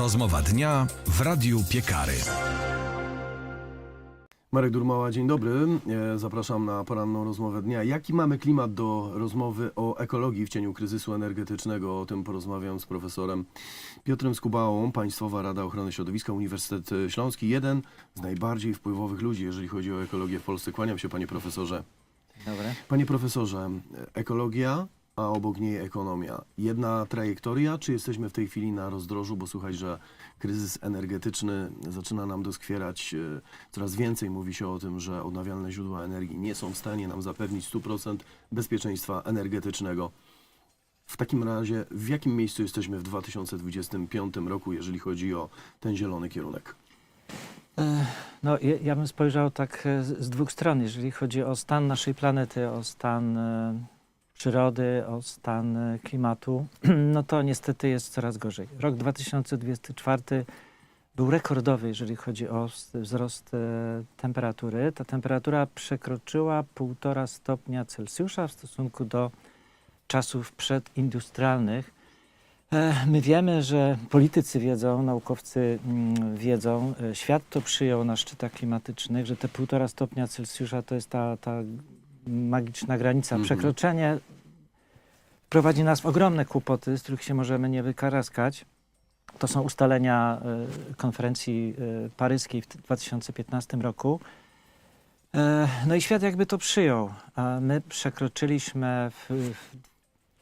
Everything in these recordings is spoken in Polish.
Rozmowa dnia w Radiu Piekary. Marek Durmała, dzień dobry. E, Zapraszam na poranną rozmowę dnia. Jaki mamy klimat do rozmowy o ekologii w cieniu kryzysu energetycznego? O tym porozmawiam z profesorem Piotrem Skubałą, Państwowa Rada Ochrony Środowiska, Uniwersytet Śląski. Jeden z najbardziej wpływowych ludzi, jeżeli chodzi o ekologię w Polsce. Kłaniam się, panie profesorze. Dobre. Panie profesorze, ekologia, a obok niej ekonomia. Jedna trajektoria, czy jesteśmy w tej chwili na rozdrożu, bo słuchaj, że kryzys energetyczny zaczyna nam doskwierać. e, Coraz więcej mówi się o tym, że odnawialne źródła energii nie są w stanie nam zapewnić 100% bezpieczeństwa energetycznego. W takim razie, w jakim miejscu jesteśmy w 2025 roku, jeżeli chodzi o ten zielony kierunek? E, No, ja, ja bym spojrzał tak e, z, dwóch stron. Jeżeli chodzi o stan naszej planety, o stan przyrody, o stan e, klimatu, no to niestety jest coraz gorzej. Rok 2024 był rekordowy, jeżeli chodzi o wzrost e, temperatury. Ta temperatura przekroczyła 1,5 stopnia Celsjusza w stosunku do czasów przedindustrialnych. E, My wiemy, że politycy wiedzą, naukowcy mm, wiedzą, świat to przyjął na szczytach klimatycznych, że te półtora stopnia Celsjusza to jest ta, ta magiczna granica. Mhm. Przekroczenie prowadzi nas w ogromne kłopoty, z których się możemy nie wykaraskać. To są ustalenia e, konferencji e, paryskiej w 2015 roku. E, No i świat jakby to przyjął, a my przekroczyliśmy w, w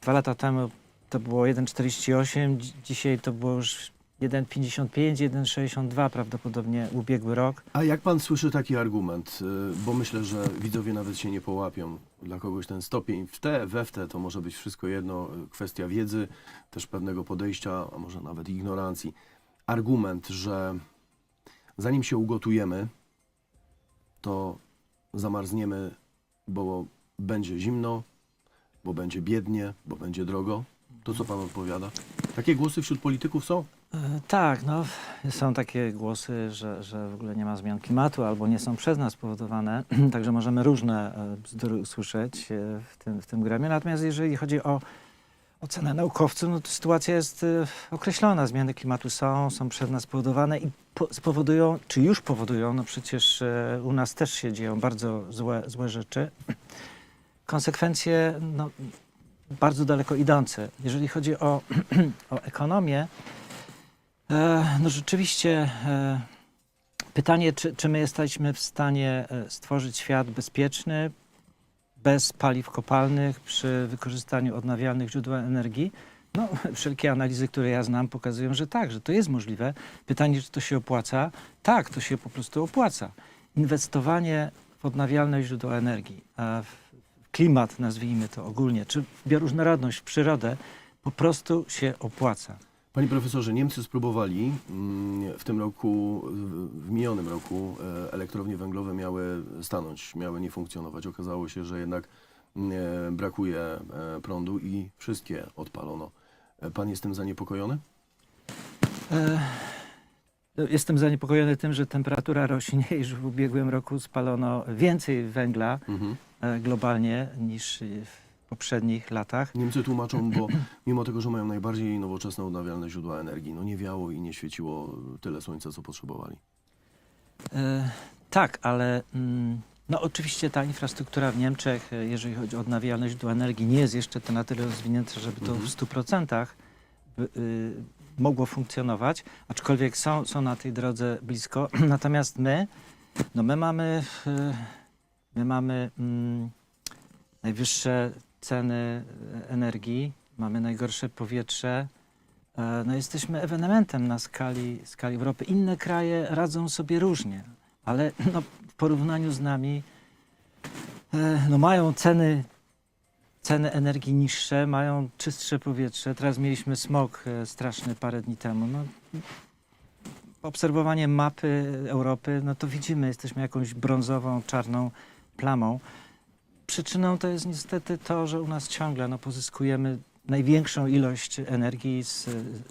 dwa lata temu to było 1,48, dzi- dzisiaj to było już 1,55, 1,62 prawdopodobnie ubiegły rok. A jak pan słyszy taki argument, y, bo myślę, że widzowie nawet się nie połapią, dla kogoś ten stopień w te, we w te to może być wszystko jedno, y, kwestia wiedzy, też pewnego podejścia, a może nawet ignorancji. Argument, że zanim się ugotujemy, to zamarzniemy, bo będzie zimno, bo będzie biednie, bo będzie drogo. To co pan odpowiada? Takie głosy wśród polityków są? E, Tak, no są takie głosy, że, że w ogóle nie ma zmian klimatu albo nie są przez nas spowodowane, także możemy różne e, bzdury usłyszeć e, w tym, w tym. Natomiast jeżeli chodzi o ocenę naukowców, no to sytuacja jest określona. Zmiany klimatu są, są przez nas spowodowane i po, spowodują, czy już powodują, no przecież u nas też się dzieją bardzo złe, złe rzeczy. Konsekwencje no, bardzo daleko idące. Jeżeli chodzi o, o ekonomię, No rzeczywiście e, pytanie, czy, czy my jesteśmy w stanie e, stworzyć świat bezpieczny, bez paliw kopalnych, przy wykorzystaniu odnawialnych źródeł energii? No, wszelkie analizy, które ja znam, pokazują, że tak, że to jest możliwe. Pytanie, czy to się opłaca? Tak, to się po prostu opłaca. Inwestowanie w odnawialne źródła energii, w klimat, nazwijmy to ogólnie, czy w bioróżnorodność, w przyrodę, po prostu się opłaca. Panie profesorze, Niemcy spróbowali mm, w tym roku, w- minionym roku e, elektrownie węglowe miały stanąć, miały nie funkcjonować. Okazało się, że jednak mm, e, brakuje e, prądu i wszystkie odpalono. Pan jest tym zaniepokojony? E, Jestem zaniepokojony tym, że temperatura rośnie i że w ubiegłym roku spalono więcej węgla Mhm. globalnie niż w poprzednich latach. Niemcy tłumaczą, bo mimo tego, że mają najbardziej nowoczesne odnawialne źródła energii, no nie wiało i nie świeciło tyle słońca, co potrzebowali. E, Tak, ale mm, no oczywiście ta infrastruktura w Niemczech, e, jeżeli chodzi o odnawialne źródła energii, nie jest jeszcze to na tyle rozwinięte, żeby to Mhm. w 100% by, y, mogło funkcjonować, aczkolwiek są, są na tej drodze blisko. Natomiast my, no my mamy, y, my mamy mm, najwyższe ceny e, energii, mamy najgorsze powietrze. E, No jesteśmy ewenementem na skali, skali Europy. Inne kraje radzą sobie różnie, ale no, w porównaniu z nami e, no, mają ceny, ceny energii niższe, mają czystsze powietrze. Teraz mieliśmy smog straszny parę dni temu. No, obserwowanie mapy Europy, no to widzimy, jesteśmy jakąś brązową, czarną plamą. Przyczyną to jest niestety to, że u nas ciągle no, pozyskujemy największą ilość energii z,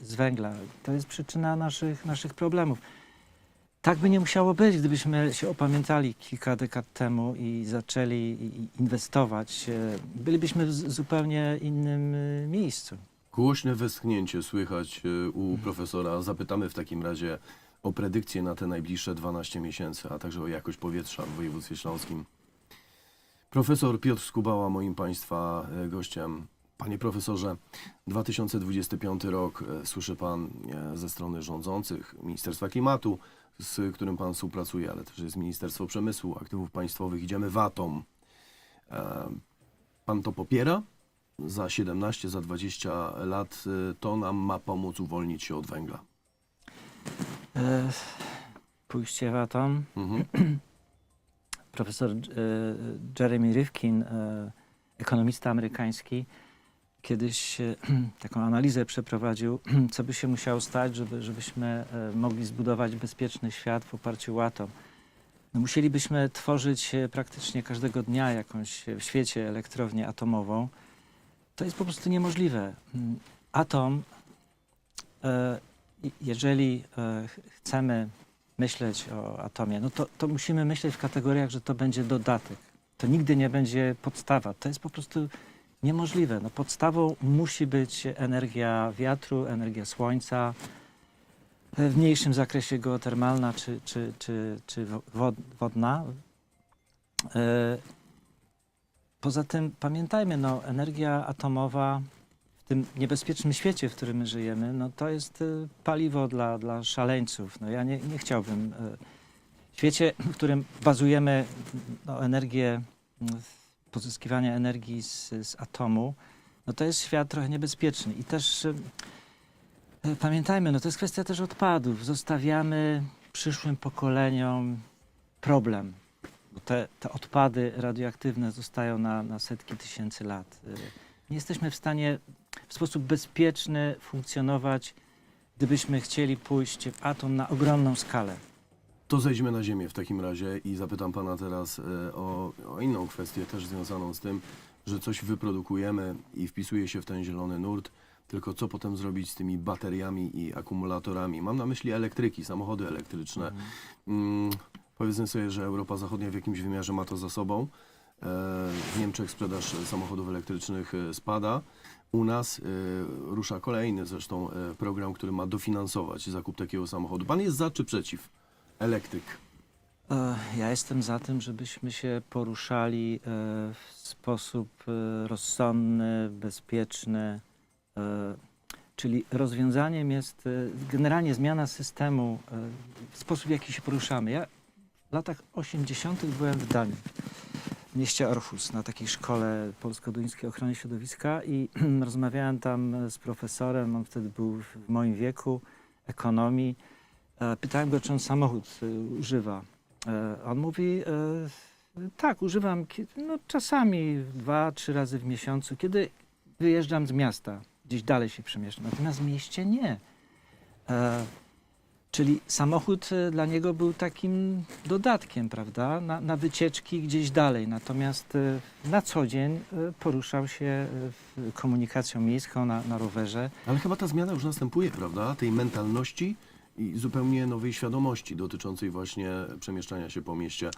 z węgla. To jest przyczyna naszych, naszych problemów. Tak by nie musiało być, gdybyśmy się opamiętali kilka dekad temu i zaczęli inwestować. e, Bylibyśmy w zupełnie innym e, miejscu. Głośne westchnięcie słychać y, u profesora. Zapytamy w takim razie o predykcje na te najbliższe 12 miesięcy, a także o jakość powietrza w województwie śląskim. Profesor Piotr Skubała, moim Państwa e, gościem. Panie profesorze, 2025 rok, e, słyszy Pan e, ze strony rządzących Ministerstwa Klimatu, z którym Pan współpracuje, ale też jest Ministerstwo Przemysłu, Aktywów Państwowych, idziemy w atom. E, Pan to popiera? Za 17, za 20 lat to nam ma pomóc uwolnić się od węgla. E, pójście w atom. Mhm. Profesor e, Jeremy Rifkin, e, ekonomista amerykański, kiedyś e, taką analizę przeprowadził, co by się musiało stać, żeby, żebyśmy mogli zbudować bezpieczny świat w oparciu o atom. No, musielibyśmy tworzyć praktycznie każdego dnia jakąś w świecie elektrownię atomową. To jest po prostu niemożliwe. Mm, Atom, jeżeli ch- chcemy myśleć o atomie, no to, to musimy myśleć w kategoriach, że to będzie dodatek. To nigdy nie będzie podstawa. To jest po prostu niemożliwe. No podstawą musi być energia wiatru, energia słońca, w mniejszym zakresie geotermalna czy, czy, czy, czy wo- wod- wodna. E, Poza tym pamiętajmy, no, energia atomowa tym niebezpiecznym świecie, w którym my żyjemy, no to jest y, paliwo dla, dla szaleńców. No ja nie, nie chciałbym. y, W świecie, w którym bazujemy no, energię, y, pozyskiwania energii z, z atomu, no to jest świat trochę niebezpieczny. I też y, pamiętajmy, no to jest kwestia też odpadów. Zostawiamy przyszłym pokoleniom problem. Te, te odpady radioaktywne zostają na, na setki tysięcy lat. Nie jesteśmy w stanie w sposób bezpieczny funkcjonować, gdybyśmy chcieli pójść w atom na ogromną skalę. To zejdźmy na ziemię w takim razie i zapytam pana teraz e, o, o inną kwestię też związaną z tym, że coś wyprodukujemy i wpisuje się w ten zielony nurt, tylko co potem zrobić z tymi bateriami i akumulatorami? Mam na myśli elektryki, samochody elektryczne. Mm, powiedzmy sobie, że Europa Zachodnia w jakimś wymiarze ma to za sobą. E, w Niemczech sprzedaż samochodów elektrycznych e, spada. U nas e, rusza kolejny zresztą program, który ma dofinansować zakup takiego samochodu. Pan jest za czy przeciw? Elektryk. Ja jestem za tym, żebyśmy się poruszali w sposób rozsądny, bezpieczny. Czyli rozwiązaniem jest generalnie zmiana systemu, sposób w jaki się poruszamy. Ja w latach 80. byłem w Danii, mieście Orhus, na takiej szkole polsko-duńskiej ochrony środowiska i rozmawiałem tam z profesorem, on wtedy był w moim wieku, ekonomii. E, Pytałem go, czy on samochód y, używa. E, On mówi, e, tak, używam no, czasami dwa, trzy razy w miesiącu, kiedy wyjeżdżam z miasta, gdzieś dalej się przemieszczam. Natomiast w mieście nie. Czyli samochód e, dla niego był takim dodatkiem, prawda, na, na wycieczki gdzieś dalej. Natomiast e, na co dzień e, poruszał się komunikacją miejską na, na rowerze. Ale chyba ta zmiana już następuje, prawda? Tej mentalności i zupełnie nowej świadomości dotyczącej właśnie przemieszczania się po mieście.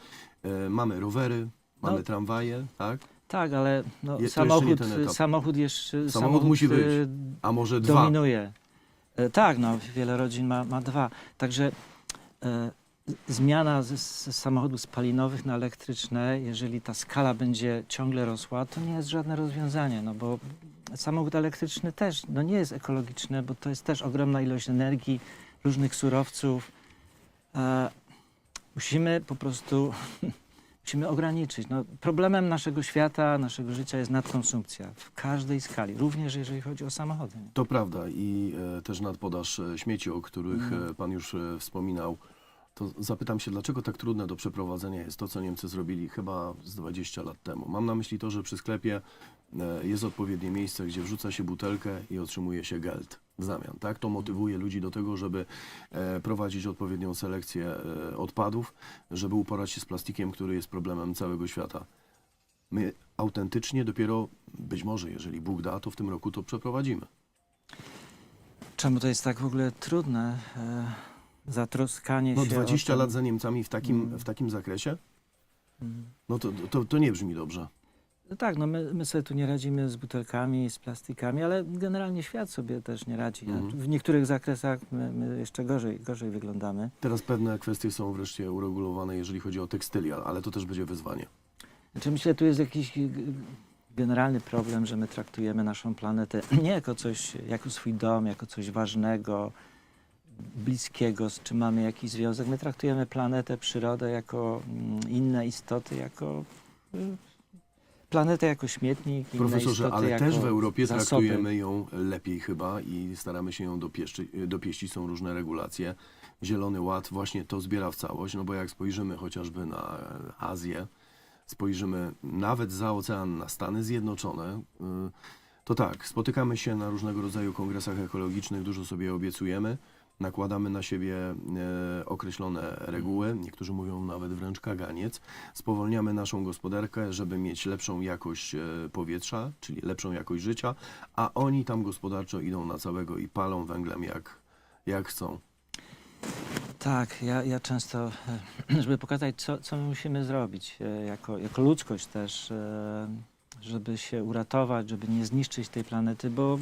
Mamy rowery, mamy No. tramwaje, tak? Tak, ale no, Je- samochód, jeszcze samochód jeszcze Samochód musi być. A może dwa? dominuje. E, Tak, no, wiele rodzin ma, ma dwa. Także e, zmiana z, z samochodów spalinowych na elektryczne, jeżeli ta skala będzie ciągle rosła, to nie jest żadne rozwiązanie, no bo samochód elektryczny też no, nie jest ekologiczny, bo to jest też ogromna ilość energii, różnych surowców. E, musimy po prostu musimy ograniczyć. No, problemem naszego świata, naszego życia jest nadkonsumpcja w każdej skali, również jeżeli chodzi o samochody. To prawda i e, też nadpodaż e, śmieci, o których Mhm. e, pan już e, wspominał. To zapytam się, dlaczego tak trudne do przeprowadzenia jest to, co Niemcy zrobili chyba z 20 lat temu. Mam na myśli to, że przy sklepie e, jest odpowiednie miejsce, gdzie wrzuca się butelkę i otrzymuje się geld w zamian. Tak? To motywuje ludzi do tego, żeby e, prowadzić odpowiednią selekcję e, odpadów, żeby uporać się z plastikiem, który jest problemem całego świata. My autentycznie dopiero, być może, jeżeli Bóg da, to w tym roku to przeprowadzimy. Czemu to jest tak w ogóle trudne? E, zatroskanie No się 20 o lat ten- za Niemcami w takim, Mm. w takim zakresie? Mm. No to, to, to nie brzmi dobrze. No Tak, no my, my sobie tu nie radzimy z butelkami, z plastikami, ale generalnie świat sobie też nie radzi. Mhm. W niektórych zakresach my, my jeszcze gorzej, gorzej wyglądamy. Teraz pewne kwestie są wreszcie uregulowane, jeżeli chodzi o tekstylia, ale to też będzie wyzwanie. Znaczy myślę, tu jest jakiś generalny problem, że my traktujemy naszą planetę nie jako coś, jako swój dom, jako coś ważnego, bliskiego, z czym mamy jakiś związek. My traktujemy planetę, przyrodę jako mm, inne istoty, jako y, planetę jako śmietnik, inne Profesorze, istoty ale jako też w Europie zasoby. traktujemy ją lepiej chyba i staramy się ją dopieszczy, dopieścić. Są różne regulacje. Zielony Ład właśnie to zbiera w całość, no bo jak spojrzymy chociażby na Azję, spojrzymy nawet za ocean na Stany Zjednoczone, y, to tak, spotykamy się na różnego rodzaju kongresach ekologicznych, dużo sobie obiecujemy, nakładamy na siebie e, określone reguły, niektórzy mówią nawet wręcz kaganiec, spowolniamy naszą gospodarkę, żeby mieć lepszą jakość e, powietrza, czyli lepszą jakość życia, a oni tam gospodarczo idą na całego i palą węglem jak, jak chcą. Tak, ja, ja często, e, żeby pokazać, co, co my musimy zrobić jako, jako ludzkość też, żeby się uratować, żeby nie zniszczyć tej planety, bo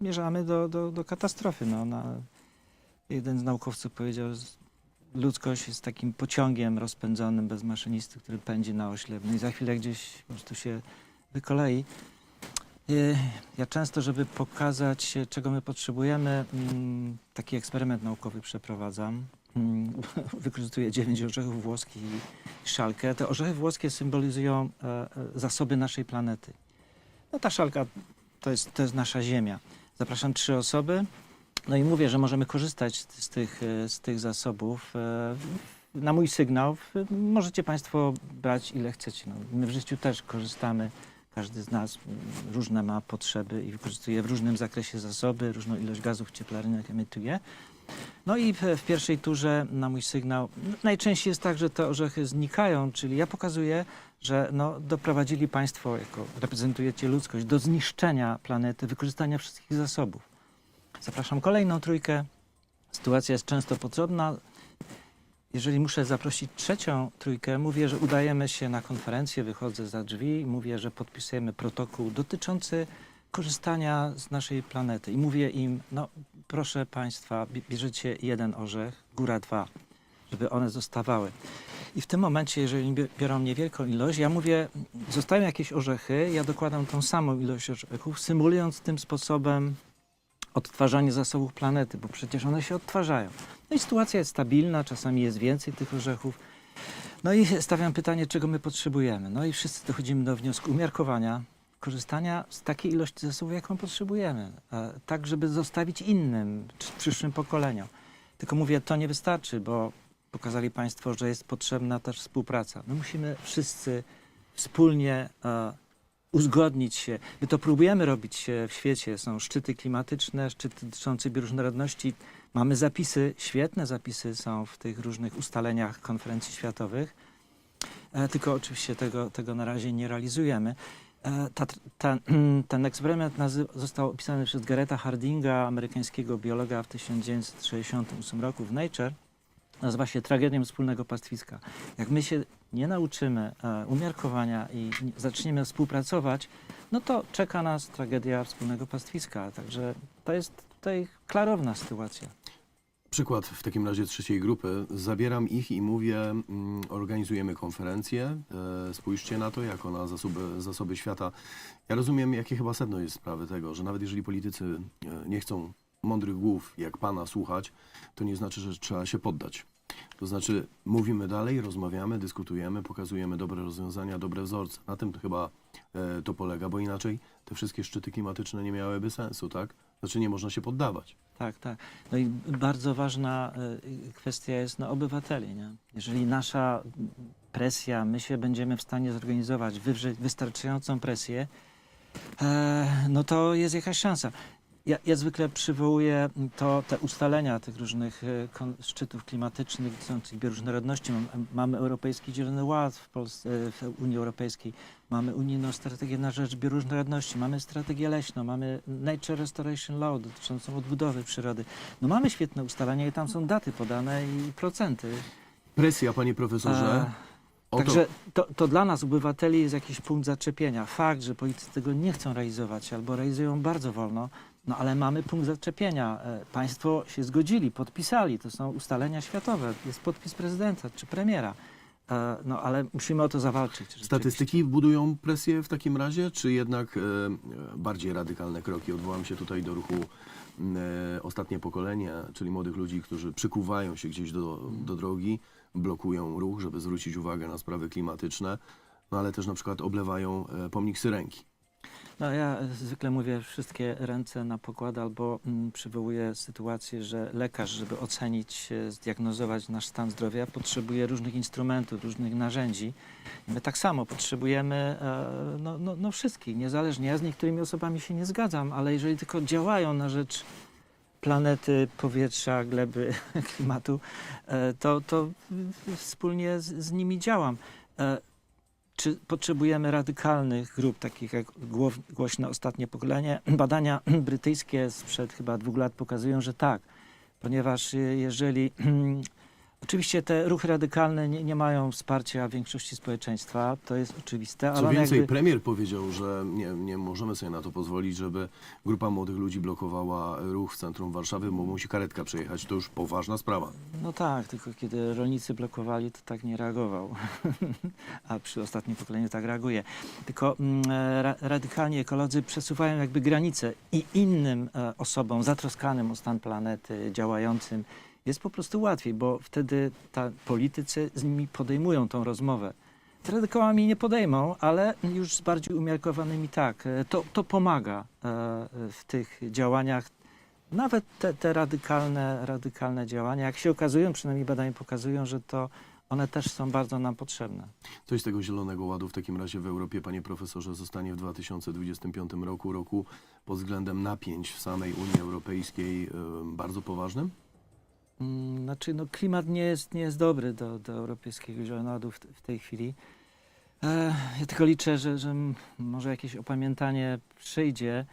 zmierzamy do, do, do katastrofy. No, jeden z naukowców powiedział, że ludzkość jest takim pociągiem rozpędzonym bez maszynisty, który pędzi na oślep. No i za chwilę gdzieś po prostu się wykolei. Y, Ja często, żeby pokazać, e, czego my potrzebujemy, mm, taki eksperyment naukowy przeprowadzam. Mm, Wykorzystuję dziewięć orzechów włoskich i szalkę. Te orzechy włoskie symbolizują e, e, zasoby naszej planety. No ta szalka to jest, to jest nasza Ziemia. Zapraszam trzy osoby. No i mówię, że możemy korzystać z, tych, e, z tych zasobów. e, Na mój sygnał możecie Państwo brać ile chcecie. No, my w życiu też korzystamy każdy z nas różne ma potrzeby i wykorzystuje w różnym zakresie zasoby, różną ilość gazów cieplarnianych emituje. No i w, pierwszej turze na mój sygnał n- najczęściej jest tak, że te orzechy znikają, czyli ja pokazuję, że no, doprowadzili Państwo, jako reprezentujecie ludzkość, do zniszczenia planety, wykorzystania wszystkich zasobów. Zapraszam kolejną trójkę. Sytuacja jest często podobna. Jeżeli muszę zaprosić trzecią trójkę, mówię, że udajemy się na konferencję, wychodzę za drzwi i mówię, że podpisujemy protokół dotyczący korzystania z naszej planety. I mówię im, no proszę Państwa, bie- bierzecie jeden orzech, góra dwa, żeby one zostawały. I w tym momencie, jeżeli biorą niewielką ilość, ja mówię, zostają jakieś orzechy, ja dokładam tą samą ilość orzechów, symulując tym sposobem odtwarzanie zasobów planety, bo przecież one się odtwarzają. No i sytuacja jest stabilna, czasami jest więcej tych orzechów. No i stawiam pytanie, czego my potrzebujemy. No i wszyscy dochodzimy do wniosku umiarkowania, korzystania z takiej ilości zasobów, jaką potrzebujemy, tak żeby zostawić innym, przyszłym pokoleniom. Tylko mówię, to nie wystarczy, bo pokazali Państwo, że jest potrzebna też współpraca. My musimy wszyscy wspólnie e, uzgodnić się. My to próbujemy robić e, w świecie. Są szczyty klimatyczne, szczyty dotyczące bioróżnorodności. Mamy zapisy, świetne zapisy są w tych różnych ustaleniach konferencji światowych, e, tylko oczywiście tego, tego na razie nie realizujemy. E, Ta, ta, ten eksperyment został opisany przez Gareta Hardinga, amerykańskiego biologa w 1968 roku w Nature. Nazywa się tragedią wspólnego pastwiska. Jak my się nie nauczymy e, umiarkowania i nie- zaczniemy współpracować, no to czeka nas tragedia wspólnego pastwiska. Także to jest tutaj klarowna sytuacja. Przykład w takim razie trzeciej grupy. Zabieram ich i mówię, mm, organizujemy konferencję, e, spójrzcie na to jako na zasoby, zasoby świata. Ja rozumiem, jakie chyba sedno jest sprawy tego, że nawet jeżeli politycy e, nie chcą mądrych głów jak pana słuchać, to nie znaczy, że trzeba się poddać. To znaczy mówimy dalej, rozmawiamy, dyskutujemy, pokazujemy dobre rozwiązania, dobre wzorce. Na tym chyba e, to polega, bo inaczej te wszystkie szczyty klimatyczne nie miałyby sensu, tak? Znaczy nie można się poddawać. Tak, tak. No i bardzo ważna y, kwestia jest no, obywateli. Nie? Jeżeli nasza presja, my się będziemy w stanie zorganizować, wywrzeć wystarczającą presję, e, no to jest jakaś szansa. Ja, ja zwykle przywołuję to, te ustalenia tych różnych e, szczytów klimatycznych dotyczących bioróżnorodności. Mam, mamy Europejski Zielony Ład w, Polsce, e, w Unii Europejskiej, mamy unijną strategię na rzecz bioróżnorodności, mamy strategię leśną, mamy Nature Restoration Law dotyczącą odbudowy przyrody. No mamy świetne ustalenia i tam są daty podane i procenty. Presja, panie profesorze, E, Oto, Także to, to dla nas, obywateli, jest jakiś punkt zaczepienia. Fakt, że politycy tego nie chcą realizować albo realizują bardzo wolno, no ale mamy punkt zaczepienia. E, Państwo się zgodzili, podpisali, to są ustalenia światowe, jest podpis prezydenta czy premiera. E, No ale musimy o to zawalczyć. Statystyki budują presję w takim razie, czy jednak e, bardziej radykalne kroki? Odwołam się tutaj do ruchu e, Ostatnie Pokolenie, czyli młodych ludzi, którzy przykuwają się gdzieś do, do drogi, blokują ruch, żeby zwrócić uwagę na sprawy klimatyczne, no ale też na przykład oblewają e, pomnik Syrenki. No ja zwykle mówię wszystkie ręce na pokład albo mm, przywołuję sytuację, że lekarz, żeby ocenić, e, zdiagnozować nasz stan zdrowia, potrzebuje różnych instrumentów, różnych narzędzi. I my tak samo potrzebujemy e, no, no, no wszystkich, niezależnie. Ja z niektórymi osobami się nie zgadzam, ale jeżeli tylko działają na rzecz planety, powietrza, gleby, klimatu, e, to, to wspólnie z, z nimi działam. E, czy potrzebujemy radykalnych grup, takich jak głośne ostatnie pokolenie? Badania brytyjskie sprzed chyba dwóch lat pokazują, że tak, ponieważ je- jeżeli. Oczywiście te ruchy radykalne nie, nie mają wsparcia większości społeczeństwa, to jest oczywiste, ale Co one więcej, jakby, premier powiedział, że nie, nie możemy sobie na to pozwolić, żeby grupa młodych ludzi blokowała ruch w centrum Warszawy, bo musi karetka przejechać. To już poważna sprawa. No tak, tylko kiedy rolnicy blokowali, to tak nie reagował. A przy ostatnim pokoleniu tak reaguje. Tylko mm, e, ra, radykalni ekolodzy przesuwają jakby granice i innym e, osobom zatroskanym o stan planety, działającym, jest po prostu łatwiej, bo wtedy ta, politycy z nimi podejmują tą rozmowę. Z radykałami nie podejmą, ale już z bardziej umiarkowanymi tak. E, To, to pomaga e, w tych działaniach nawet te, te radykalne, radykalne działania, jak się okazują, przynajmniej badania pokazują, że to one też są bardzo nam potrzebne. Coś z tego Zielonego Ładu w takim razie w Europie, panie profesorze, zostanie w 2025 roku, roku pod względem napięć w samej Unii Europejskiej e, bardzo poważnym? Mm, Znaczy, no, klimat nie jest, nie jest dobry do, do Europejskiego Zielonego w, w tej chwili. E, ja tylko liczę, że, że m- może jakieś opamiętanie przyjdzie,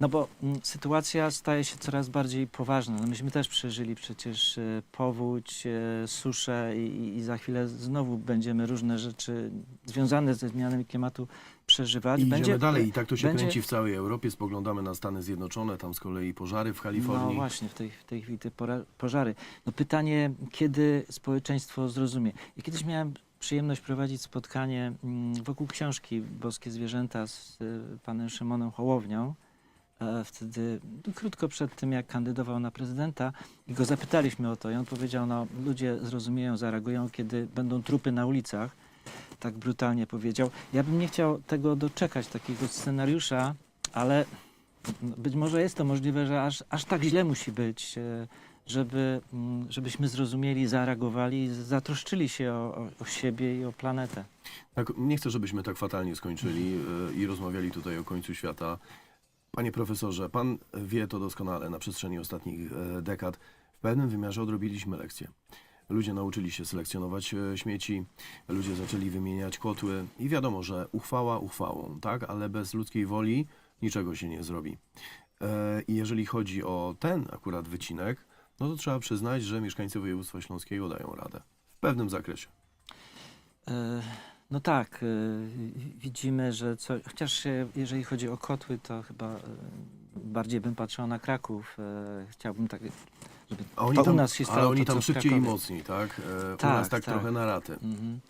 no bo mm, sytuacja staje się coraz bardziej poważna. No, myśmy też przeżyli przecież e, powódź, e, suszę i- i za chwilę znowu będziemy różne rzeczy związane ze zmianami klimatu przeżywać. I Będzie, idziemy dalej i tak to się będzie- kręci w całej Europie. Spoglądamy na Stany Zjednoczone, tam z kolei pożary w No Kalifornii. właśnie, w tej, w tej chwili te pożary. No pytanie, kiedy społeczeństwo zrozumie. Ja kiedyś miałem przyjemność prowadzić spotkanie mm, wokół książki Boskie Zwierzęta z y, panem Szymonem Hołownią. E, Wtedy no, krótko przed tym, jak kandydował na prezydenta i go zapytaliśmy o to i on powiedział, no ludzie zrozumieją, zareagują, kiedy będą trupy na ulicach. Tak brutalnie powiedział. Ja bym nie chciał tego doczekać, takiego scenariusza, ale być może jest to możliwe, że aż, aż tak źle musi być, e, żeby, mm, żebyśmy zrozumieli, zareagowali, zatroszczyli się o, o, o siebie i o planetę. Tak, nie chcę, żebyśmy tak fatalnie skończyli e, i rozmawiali tutaj o końcu świata. Panie profesorze, pan wie to doskonale na przestrzeni ostatnich e, dekad. W pewnym wymiarze odrobiliśmy lekcję. Ludzie nauczyli się selekcjonować e, śmieci, ludzie zaczęli wymieniać kotły i wiadomo, że uchwała uchwałą, tak, ale bez ludzkiej woli niczego się nie zrobi. E, I jeżeli chodzi o ten akurat wycinek, no to trzeba przyznać, że mieszkańcy województwa śląskiego dają radę. W pewnym zakresie. E, No tak, widzimy, że co, chociaż jeżeli chodzi o kotły, to chyba bardziej bym patrzył na Kraków. Chciałbym tak, A oni to tam, u nas się stało ale oni to, co tam w szybciej i Krakowie. mocniej, tak? E, u Tak, nas tak, tak. trochę na raty. Mhm.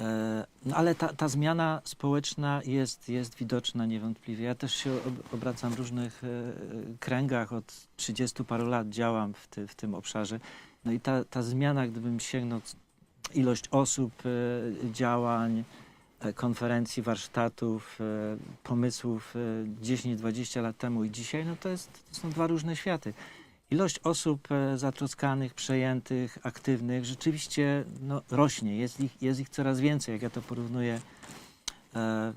E, No ale ta, ta zmiana społeczna jest, jest widoczna niewątpliwie. Ja też się ob- obracam w różnych e, kręgach, od 30 paru lat działam w, ty, w tym obszarze. No i ta, ta zmiana, gdybym sięgnął c- ilość osób, e, działań, e, konferencji, warsztatów, e, pomysłów e, 10-20 lat temu i dzisiaj, no to, jest, to są dwa różne światy. Ilość osób e, zatroskanych, przejętych, aktywnych rzeczywiście no, rośnie. Jest ich, jest ich coraz więcej. Jak ja to porównuję e,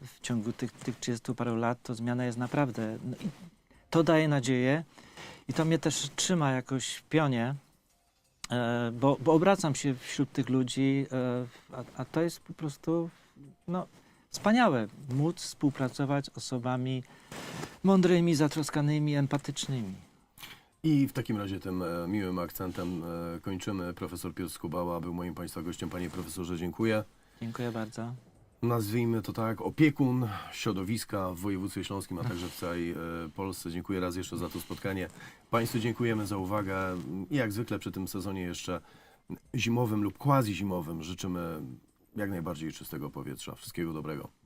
w ciągu tych, tych 30 paru lat, to zmiana jest naprawdę. No, to daje nadzieję i to mnie też trzyma jakoś w pionie, e, bo, bo obracam się wśród tych ludzi, a, a to jest po prostu no, wspaniałe móc współpracować z osobami mądrymi, zatroskanymi, empatycznymi. I w takim razie tym e, miłym akcentem e, kończymy. Profesor Piotr Skubała był moim Państwa gościem. Panie profesorze, dziękuję. Dziękuję bardzo. nazwijmy to tak, opiekun środowiska w województwie śląskim, a także w całej e, Polsce. Dziękuję raz jeszcze za to spotkanie. Państwu dziękujemy za uwagę i jak zwykle przy tym sezonie jeszcze zimowym lub quasi-zimowym życzymy jak najbardziej czystego powietrza. Wszystkiego dobrego.